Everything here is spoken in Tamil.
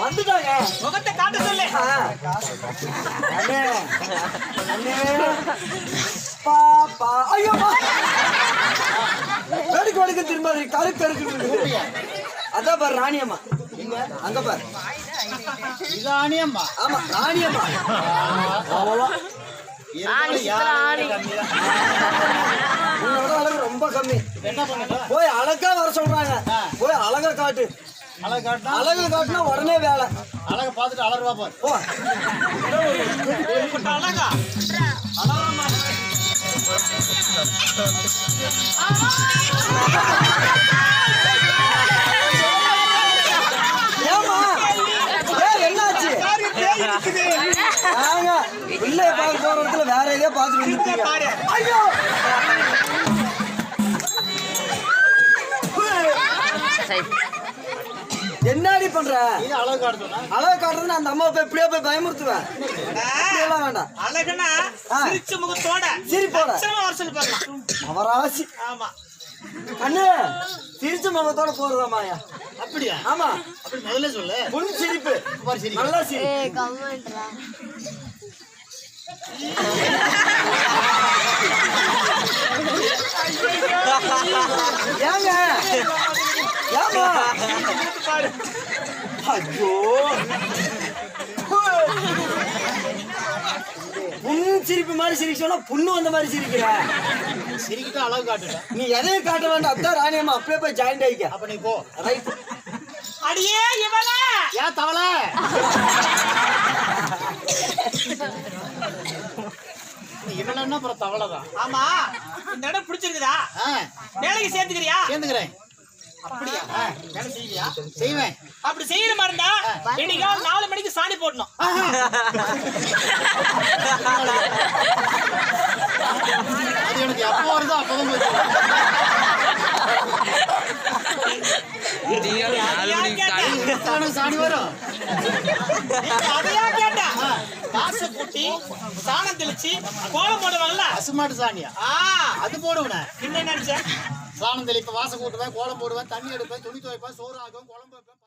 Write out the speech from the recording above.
வந்துட்டாங்க. முகத்தை காட்ட சொல்லு. அண்ணே. அண்ணே. பாப்பா. ஐயோ. வேடிக்கை வேடிக்கை திரும்பாது கரு கருக்கு. அதான் பாரு ராணியம்மா அங்க பாரு. ஆமா ராணியம்மா அவ்வளோ உன்னோட அழகு ரொம்ப கம்மி. என்ன பண்ண போய் அழகா வர சொல்றாங்க. போய் அழகா காட்டு. அழகு காட்டினா? அழகு காட்டுனா உடனே வேலை. அழகை பார்த்துட்டு அலறுவா பாரு. அழகா? பிள்ளைய பார்க்க போற இடத்துல வேற எதையோ வந்துருக்கீங்க பாரு. என்னடி பண்ற? இது அழகு காட்டுனா அழகு காட்டுறதுன்னு அந்த அம்மா போய் இப்படியே போய் பயமுறுத்துவேன். இப்படியெல்லாம் வேண்டாம். அழகுனா. சிரிச்ச முகத்தோட சிரிப்போட. சொல்லி பாக்கலாம் அவராசி. ஆமா. கண்ணு சிரிச்ச முகத்தோட போறதாமாயா அப்படியா? ஆமா. அப்படி முதல்ல சொல்லு. புல் சிரிப்பு. பாரு சரி நல்லா சிரி ஏங்க? ஏமா ஐயோ புண்ணு சிரிப்பு மாதிரி சிரிக்க சொன்னா புண்ணு வந்த மாதிரி சிரிக்கிற சிரிக்கிட்டு அழகு காட்டுடா நீ எதையும் காட்ட வேண்டாம் அதான் ராணியம்மா அப்படியே போய் ஜாயிண்ட் ஆயிக்க அப்ப நீ போ ரைட் அடியே இவன ஏன் தவளை இவன் என்ன அப்புறம் தவளை தான் ஆமா இந்த இடம் பிடிச்சிருக்குதா? ஆ. வேலைக்கு சேர்த்துக்கிறியா சேர்ந்துக்கிறேன். அப்படியா? வேலை செய்வியா செய்வேன். அப்படி செய்யற மாதிரி இருந்தா இன்னைக்கு நாலு மணிக்கு சாணி போடணும். அது எனக்கு எப்போ வருதோ அப்பதான் போய் எனக்கு சாணி வரும் அதையா கேட்டேன். காசை கூட்டி சாணம் தெளிச்சு கோலம் போடுவாங்கல்ல பசுமாட்டு சாணியா அது போடுவேன் என்ன நினைச்சேன் சாணம் தெளிப்பேன் வாசம் கூட்டுவேன் கோலம் போடுவேன் தண்ணி எடுப்பேன் துணி துவைப்பேன் சோறு ஆகும் குழம்பு வைப்பேன்